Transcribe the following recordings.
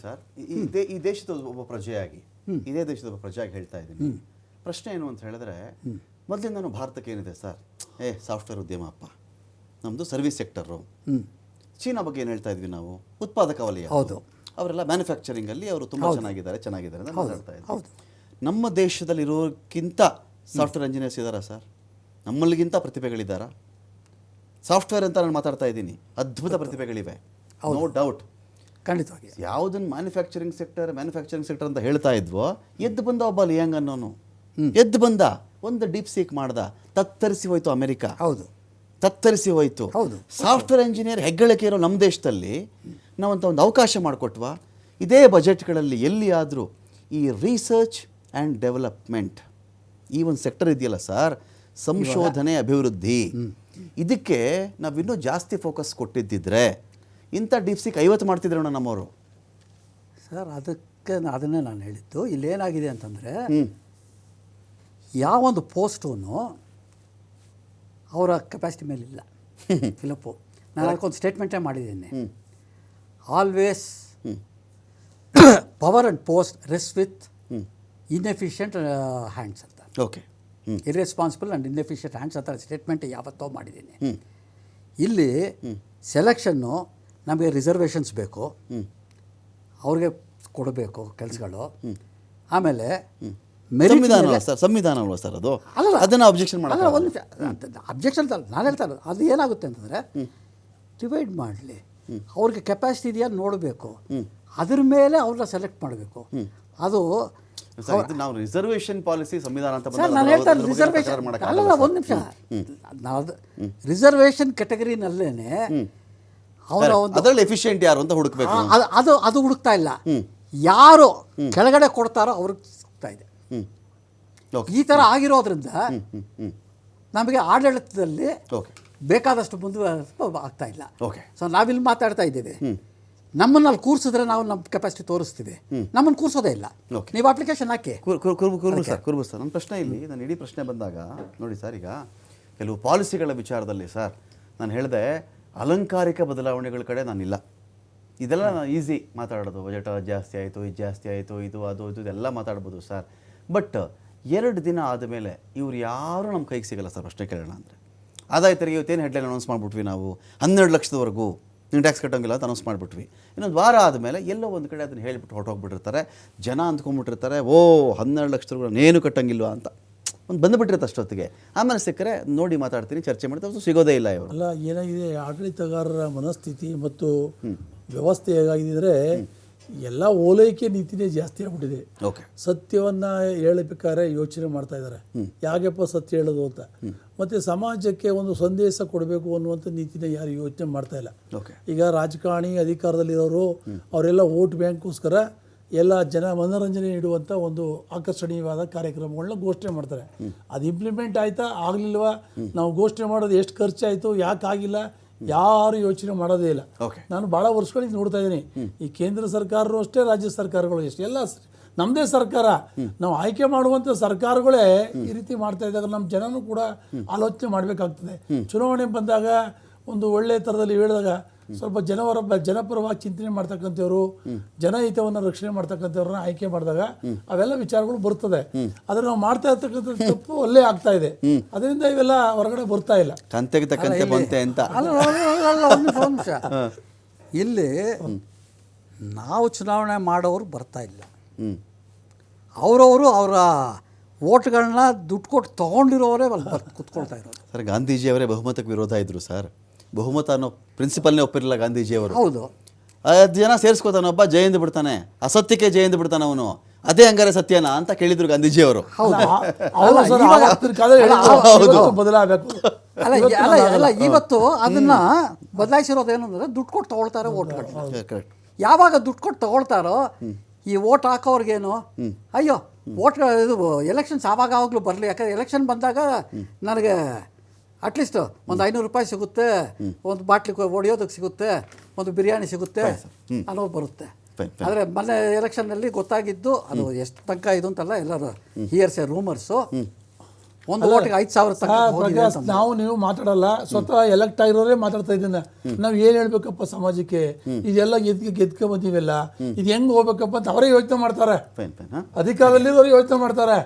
Sir ಈ- ಈ they- ಈ ದೇಶದ ಒಬ್ಬ ಪ್ರಜೆಯಾಗಿ ಇದೇ ದೇಶದ ಒಬ್ಬ ಪ್ರಜೆಯಾಗಿ ಹೇಳ್ತಾ ಇದ್ದೀನಿ. ಪ್ರಶ್ನೆ ಏನು ಅಂತ ಹೇಳಿದ್ರೆ ಮೊದಲಿಂದನೂ ಭಾರತಕ್ಕೆ ಏನಿದೆ ಸರ್? ಏ ಸಾಫ್ಟ್ವೇರ್ ಉದ್ಯಮ ಅಪ್ಪ. ನಮ್ಮದು ಸರ್ವಿಸ್ ಸೆಕ್ಟರು. ಚೀನಾ ಬಗ್ಗೆ ಏನು ಹೇಳ್ತಾ ಇದ್ವಿ ನಾವು? ಉತ್ಪಾದಕ ವಲಯ. ಹೌದು. ಅವರೆಲ್ಲ ಮ್ಯಾನುಫ್ಯಾಕ್ಚರಿಂಗ್ ಅಲ್ಲಿ ಅವರು ತುಂಬಾ ಚೆನ್ನಾಗಿದ್ದಾರೆ ಚೆನ್ನಾಗಿದ್ದಾರೆ ಅಂತ ದೇಶದಲ್ಲಿ ಮಾತಾಡ್ತಾ ಇದ್ವಿ. ಹೌದು. ನಮ್ಮ ದೇಶದಲ್ಲಿರೋಕ್ಕಿಂತ ಸಾಫ್ಟ್ವೇರ್ ಇಂಜಿನಿಯರ್ಸ್ ಇದ್ದಾರಾ ಸರ್? ನಮ್ಮಲ್ಲಿಗಿಂತ ಪ್ರತಿಭೆಗಳಿದ್ದಾರಾ? ಸಾಫ್ಟ್ವೇರ್ ಅಂತ ನಾನು ಮಾತಾಡ್ತಾ ಇದ್ದೀನಿ. ಅದ್ಭುತ ಪ್ರತಿಭೆಗಳಿವೆ. ನೋ ಡೌಟ್ ಖಂಡಿತವಾಗಿ. ಯಾವುದನ್ನು ಮ್ಯಾನುಫ್ಯಾಕ್ಚರಿಂಗ್ ಸೆಕ್ಟರ್ ಮ್ಯಾನುಫ್ಯಾಕ್ಚರಿಂಗ್ ಸೆಕ್ಟರ್ ಅಂತ ಹೇಳ್ತಾ ಇದ್ವೋ ಎದ್ದು ಬಂದ ಒಬ್ಬ ಲಿಯಾಂಗ್ ಅನ್ನೋನು. ಎದ್ದು ಬಂದ ಒಂದು ಡೀಪ್ ಸೀಕ್ ಮಾಡ್ದ ತತ್ತರಿಸಿ ಹೋಯ್ತು ಅಮೆರಿಕ. ಹೌದು. ತತ್ತರಿಸಿ ಹೋಯ್ತು. ಹೌದು. ಸಾಫ್ಟ್ವೇರ್ ಇಂಜಿನಿಯರ್ ಹೆಗ್ಗಳಿಕೆ ಇರೋ ನಮ್ಮ ದೇಶದಲ್ಲಿ ನಾವಂತ ಒಂದು ಅವಕಾಶ ಮಾಡಿಕೊಟ್ವಾ. ಇದೇ ಬಜೆಟ್ಗಳಲ್ಲಿ ಎಲ್ಲಿ ಆದರೂ ಈ ರಿಸರ್ಚ್ ಆ್ಯಂಡ್ ಡೆವಲಪ್ಮೆಂಟ್ ಈ ಒಂದು ಸೆಕ್ಟರ್ ಇದೆಯಲ್ಲ ಸರ್ ಸಂಶೋಧನೆ ಅಭಿವೃದ್ಧಿ. ಇದಕ್ಕೆ ನಾವಿನ್ನೂ ಜಾಸ್ತಿ ಫೋಕಸ್ ಕೊಟ್ಟಿದ್ದಿದ್ರೆ ಇಂಥ ಡೀಪ್ಸಿಕ್ ಐವತ್ತು ಮಾಡ್ತಿದ್ರು ನಮ್ಮವರು. ಸರ್ ಅದಕ್ಕೆ ಅದನ್ನೇ ನಾನು ಹೇಳಿದ್ದು ಇಲ್ಲೇನಾಗಿದೆ ಅಂತಂದರೆ ಯಾವೊಂದು ಪೋಸ್ಟೂ ಅವರ ಕೆಪಾಸಿಟಿ ಮೇಲೆ ಇಲ್ಲ ಫಿಲಪ್ಪು ನಾನು ಅದಕ್ಕೊಂದು ಸ್ಟೇಟ್ಮೆಂಟೇ ಮಾಡಿದ್ದೀನಿ. Always power and post rest with inefficient hands ಅಂತ. Okay irresponsible and inefficient hands ಅಂತ ಸ್ಟೇಟ್ಮೆಂಟ್ ಯಾವತ್ತೋ ಮಾಡಿದ್ದೀನಿ. ಇಲ್ಲಿ ಸೆಲೆಕ್ಷನ್ನು ನಮಗೆ ರಿಸರ್ವೇಷನ್ಸ್ ಬೇಕು. ಅವ್ರಿಗೆ ಕೊಡಬೇಕು ಕೆಲಸಗಳು. ಆಮೇಲೆ ಸಂವಿಧಾನ ಸರ್? ಸಂವಿಧಾನ ಅಲ್ವಾ ಸರ್ ಅದು? ಅಲ್ಲ ಅದನ್ನು ಅಬ್ಜೆಕ್ಷನ್ ಅಲ್ಲ ಮಾಡಲ್ಲ ಒಂದು ಅಬ್ಜೆಕ್ಷನ್ ನಾನು ಹೇಳ್ತಾ ಇರೋದು ಅದು ಏನಾಗುತ್ತೆ ಅಂತಂದರೆ ಡಿವೈಡ್ ಮಾಡಲಿ. ಅವ್ರಿಗೆ ಕೆಪಾಸಿಟಿ ಇದೆಯಾ ನೋಡಬೇಕು. ಅದ್ರ ಮೇಲೆ ಅವ್ರನ್ನ ಸೆಲೆಕ್ಟ್ ಮಾಡಬೇಕು. ಅದು ಸರ್ ನಾವು ರಿಸರ್ವೇಷನ್ ಪಾಲಿಸಿ ಸಂವಿಧಾನ ಅಂತ ನಾನು ನಾವು ಹೇಳ್ತಾ ಅದ್ರ ರಿಸರ್ವೇಷನ್ ಸರ್. ಒಂದು ನಿಮಿಷ. ನಾವು ರಿಸರ್ವೇಷನ್ ಕೆಟಗರಿನಲ್ಲೇ ಅವರ ಒಂದು ಅದರಲ್ಲಿ ಎಫಿಷಿಯೆಂಟ್ ಯಾರು ಅಂತ ಹುಡುಕ್ಬೇಕು ಅದು ಅದು ಅದು ಹುಡುಕ್ತಾ ಇಲ್ಲ. ಯಾರು ಕೆಳಗಡೆ ಕೊಡ್ತಾರೋ ಅವ್ರಿಗೆ ಸಿಗ್ತಾ ಇದೆ. ಈ ಥರ ಆಗಿರೋದ್ರಿಂದ ನಮಗೆ ಆಡಳಿತದಲ್ಲಿ ಬೇಕಾದಷ್ಟು ಮುಂದೆ ಆಗ್ತಾ ಇಲ್ಲ. ಓಕೆ ಸೊ ನಾವಿಲ್ಲಿ ಮಾತಾಡ್ತಾ ಇದ್ದೇವೆ. ನಮ್ಮನ್ನ ಅಲ್ಲಿ ಕೂರಿಸಿದ್ರೆ ನಾವು ನಮ್ಮ ಕೆಪಾಸಿಟಿ ತೋರಿಸ್ತೀವಿ ನಮ್ಮನ್ನು ಕೂರಿಸೋದೇ ಇಲ್ಲ. ನೀವು ಅಪ್ಲಿಕೇಶನ್ ಹಾಕಿ. ಕುರುಬು ಕುರ್ ಕುರ್ಬು ಕುರ್ಬು ಸರ್ ಕುರುಬು ಸರ್. ನನ್ನ ಪ್ರಶ್ನೆ ಇಲ್ಲಿ ನಾನು ಇಡೀ ಪ್ರಶ್ನೆ ಬಂದಾಗ ನೋಡಿ ಸರ್ ಈಗ ಕೆಲವು ಪಾಲಿಸಿಗಳ ವಿಚಾರದಲ್ಲಿ ಸರ್ ನಾನು ಹೇಳಿದೆ ಅಲಂಕಾರಿಕ ಬದಲಾವಣೆಗಳ ಕಡೆ ನಾನಿಲ್ಲ. ಇದೆಲ್ಲ ನಾನು ಈಸಿ ಮಾತಾಡೋದು ಬಜೆಟ್ ಜಾಸ್ತಿ ಆಯಿತು, ಇದು ಜಾಸ್ತಿ ಆಯಿತು, ಇದು, ಅದು, ಇದು, ಇದೆಲ್ಲ ಮಾತಾಡ್ಬೋದು ಸರ್. ಬಟ್ ಎರಡು ದಿನ ಆದಮೇಲೆ ಇವ್ರು ಯಾರೂ ನಮ್ಮ ಕೈಗೆ ಸಿಗಲ್ಲ ಸರ್ ಅಷ್ಟೇ ಕೇಳೋಣ ಅಂದರೆ. ಆದಾಯ ತೆರಿಗೆ ಇವತ್ತೇನು ಹೆಡ್ಲೈನ್ ಅನೌನ್ಸ್ ಮಾಡಿಬಿಟ್ವಿ ನಾವು? ಹನ್ನೆರಡು ಲಕ್ಷದವರೆಗೂ. ನೀವು ಟ್ಯಾಕ್ಸ್ ಕಟ್ಟೋಂಗಿಲ್ಲ ಅಂತ ಅನೌನ್ಸ್ ಮಾಡಿಬಿಟ್ವಿ. ಇನ್ನೊಂದು ವಾರ ಆದಮೇಲೆ ಎಲ್ಲೋ ಒಂದು ಕಡೆ ಅದನ್ನು ಹೇಳಿಬಿಟ್ಟು ಹೊರಟೋಗ್ಬಿಟ್ಟಿರ್ತಾರೆ. ಜನ ಅಂದ್ಕೊಂಡ್ಬಿಟ್ಟಿರ್ತಾರೆ, ಓ, ಹನ್ನೆರಡು ಲಕ್ಷದವರೆಗೂ ನಾನೇನು ಕಟ್ಟೋಂಗಿಲ್ಲ ಅಂತ. ಒಂದು ಬಂದುಬಿಟ್ಟಿರುತ್ತೆ ಅಷ್ಟೊತ್ತಿಗೆ. ಆಮೇಲೆ ಸಿಕ್ಕರೆ ನೋಡಿ ಮಾತಾಡ್ತೀನಿ ಚರ್ಚೆ ಮಾಡ್ತೀನಿ ಸಿಗೋದೇ ಇಲ್ಲ ಇವರು. ಅಲ್ಲ ಏನಾಗಿದೆ ಆಡಳಿತಗಾರರ ಮನಸ್ಥಿತಿ ಮತ್ತು ವ್ಯವಸ್ಥೆ ಹೇಗಾಗಿದೆ ಅಂದರೆ ಎಲ್ಲ ಓಲೈಕೆ ನೀತಿನೇ ಜಾಸ್ತಿ ಆಗ್ಬಿಟ್ಟಿದೆ. ಓಕೆ. ಸತ್ಯವನ್ನ ಹೇಳಬೇಕಾದ್ರೆ ಯೋಚನೆ ಮಾಡ್ತಾ ಇದ್ದಾರೆ. ಯಾಕೆಪ್ಪ ಸತ್ಯ ಹೇಳೋದು ಅಂತ. ಮತ್ತೆ ಸಮಾಜಕ್ಕೆ ಒಂದು ಸಂದೇಶ ಕೊಡಬೇಕು ಅನ್ನುವಂಥ ನೀತಿನ ಯಾರು ಯೋಚನೆ ಮಾಡ್ತಾ ಇಲ್ಲ. ಓಕೆ. ಈಗ ರಾಜಕಾರಣಿ ಅಧಿಕಾರದಲ್ಲಿರೋರು ಅವರೆಲ್ಲ ವೋಟ್ ಬ್ಯಾಂಕ್ಗೋಸ್ಕರ ಎಲ್ಲ ಜನ ಮನೋರಂಜನೆ ನೀಡುವಂಥ ಒಂದು ಆಕರ್ಷಣೀಯವಾದ ಕಾರ್ಯಕ್ರಮಗಳನ್ನ ಘೋಷಣೆ ಮಾಡ್ತಾರೆ. ಅದು ಇಂಪ್ಲಿಮೆಂಟ್ ಆಯ್ತಾ? ಆಗಲಿಲ್ವಾ? ನಾವು ಘೋಷಣೆ ಮಾಡೋದು ಎಷ್ಟು ಖರ್ಚಾಯಿತು? ಯಾಕೆ ಆಗಿಲ್ಲ? ಯಾರು ಯೋಚನೆ ಮಾಡೋದೇ ಇಲ್ಲ. ನಾನು ಭಾಳ ವರ್ಷಗಳಿಂದ ನೋಡ್ತಾ ಇದ್ದೀನಿ. ಈ ಕೇಂದ್ರ ಸರ್ಕಾರರು ಅಷ್ಟೇ ರಾಜ್ಯ ಸರ್ಕಾರಗಳು ಅಷ್ಟೇ. ಎಲ್ಲ ನಮ್ಮದೇ ಸರ್ಕಾರ. ನಾವು ಆಯ್ಕೆ ಮಾಡುವಂಥ ಸರ್ಕಾರಗಳೇ ಈ ರೀತಿ ಮಾಡ್ತಾ ಇದ್ದಾಗ ನಮ್ಮ ಜನನೂ ಕೂಡ ಆಲೋಚನೆ ಮಾಡಬೇಕಾಗ್ತದೆ. ಚುನಾವಣೆ ಬಂದಾಗ ಒಂದು ಒಳ್ಳೆ ಥರದಲ್ಲಿ ಹೇಳಿದಾಗ ಸ್ವಲ್ಪ ಜನವರ ಜನಪರವಾಗಿ ಚಿಂತನೆ ಮಾಡ್ತಕ್ಕಂಥವ್ರು ಜನಹಿತವನ್ನು ರಕ್ಷಣೆ ಮಾಡ್ತಕ್ಕಂಥವ್ರನ್ನ ಆಯ್ಕೆ ಮಾಡಿದಾಗ ಅವೆಲ್ಲ ವಿಚಾರಗಳು ಬರ್ತದೆ ಆದ್ರೆ ನಾವು ಮಾಡ್ತಾ ಇರ್ತಕ್ಕಂಥ ತಪ್ಪು ಅಲ್ಲೇ ಆಗ್ತಾ ಇದೆ. ಅದರಿಂದ ಇವೆಲ್ಲ ಹೊರಗಡೆ ಬರ್ತಾ ಇಲ್ಲ. ಅಂಶ ಇಲ್ಲಿ ನಾವು ಚುನಾವಣೆ ಮಾಡೋರು ಬರ್ತಾ ಇಲ್ಲ. ಅವರವರು ಅವರ ಓಟ್ಗಳನ್ನ ದುಡ್ಡು ಕೊಟ್ಟು ತೊಗೊಂಡಿರೋರೇ ಕುತ್ಕೊಳ್ತಾ ಇರೋದು. ಸರ್ ಗಾಂಧೀಜಿಯವರೇ ಬಹುಮತಕ್ಕೆ ವಿರೋಧ ಇದ್ರು ಸರ್. ಬಹುಮತ ಅನ್ನೋ ಪ್ರಿನ್ಸಿಪಲ್ನೇ ಒಪ್ಪಿರಲಿಲ್ಲ ಗಾಂಧೀಜಿಯವರು. ಹೌದು. ಅದು ಜನ ಸೇರಿಸ್ಕೋತಾನೊಬ್ಬ ಜಯಂದ್ ಬಿಡ್ತಾನೆ ಅಸತ್ಯಕ್ಕೆ ಜಯಂದ್ ಬಿಡ್ತಾನೆ ಅವನು. ಅದೇ ಹಂಗಾರೆ ಸತ್ಯನಾ ಅಂತ ಕೇಳಿದ್ರು ಗಾಂಧೀಜಿಯವರು. ಬದಲಾಗಬೇಕು. ಅಲ್ಲ ಅಲ್ಲ ಅಲ್ಲ ಇವತ್ತು ಅದನ್ನ ಬದಲಾಯಿಸಿರೋದು ಏನಂದ್ರೆ ಅಂದ್ರೆ ದುಡ್ಡು ಕೊಟ್ಟು ತಗೊಳ್ತಾರೆ ಓಟ್ಗಳು ಕರೆಕ್ಟ್ ಯಾವಾಗ ದುಡ್ಡು ಕೊಟ್ಟು ತಗೊಳ್ತಾರೋ ಈ ಓಟ್ ಹಾಕೋರ್ಗೇನು ಅಯ್ಯೋ ಓಟ್ ಇದು ಎಲೆಕ್ಷನ್ಸ್ ಆವಾಗ ಆವಾಗಲೂ ಬರಲಿ. ಯಾಕಂದ್ರೆ ಎಲೆಕ್ಷನ್ ಬಂದಾಗ ನನಗೆ ಅಟ್ಲೀಸ್ಟ್ ಒಂದು ಐನೂರು ರೂಪಾಯಿ ಸಿಗುತ್ತೆ ಒಂದು ಬಾಟ್ಲಿ ಒಡೆಯೋದಕ್ಕೆ ಸಿಗುತ್ತೆ ಒಂದು ಬಿರಿಯಾನಿ ಸಿಗುತ್ತೆ ಅನ್ನೋದು ಬರುತ್ತೆ. ಆದರೆ ಮೊನ್ನೆ ಎಲೆಕ್ಷನ್ನಲ್ಲಿ ಗೊತ್ತಾಗಿದ್ದು ಅದು ಎಷ್ಟು ತನಕ ಇದು ಅಂತಲ್ಲ ಎಲ್ಲರೂ ಹಿಯರ್ಸ್ ಎ ರೂಮರ್ಸು ಒಂದು ಓಟಿಗೆ ಐದು ಸಾವಿರ ಪ್ರಕಾಶ್ ನಾವು ನೀವು ಮಾತಾಡಲ್ಲ ಸ್ವತಃ ಎಲೆಕ್ಟ್ ಆಗಿರೋರೇ ಮಾತಾಡ್ತಾ ಇದ್ದೀನಿ. ನಾವು ಏನ್ ಹೇಳ್ಬೇಕಪ್ಪ ಸಮಾಜಕ್ಕೆ? ಇದೆಲ್ಲ ಎದ್ಕೆ ಗೆದ್ಕ ಬಂದಿವೆಲ್ಲ? ಇದು ಹೆಂಗ್ ಹೋಗ್ಬೇಕಪ್ಪ ಅಂತ ಅವರೇ ಯೋಚನೆ ಮಾಡ್ತಾರೆ. ಅಧಿಕಾರದಲ್ಲಿರೋರು ಯೋಚನೆ ಮಾಡ್ತಾರೆ.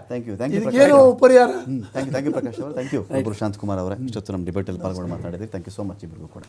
ಇದಕ್ಕೇನು ಪರಿಹಾರ? Thank you thank you Prakash ಅವರು. ಥ್ಯಾಂಕ್ ಯು ಶಾಂತ್ ಕುಮಾರ್ ಅವರೇ. ಇಷ್ಟೊತ್ತು ನಮ್ಮ ಡಿಬೇಟಲ್ಲಿ ಪಾಲ್ಗೊಂಡು ಮಾತಾಡಿದ್ರಿ. ಥ್ಯಾಂಕ್ ಯು ಸೋ ಮಚ್ ಇಬ್ಬರಿಗೂ ಕೂಡ.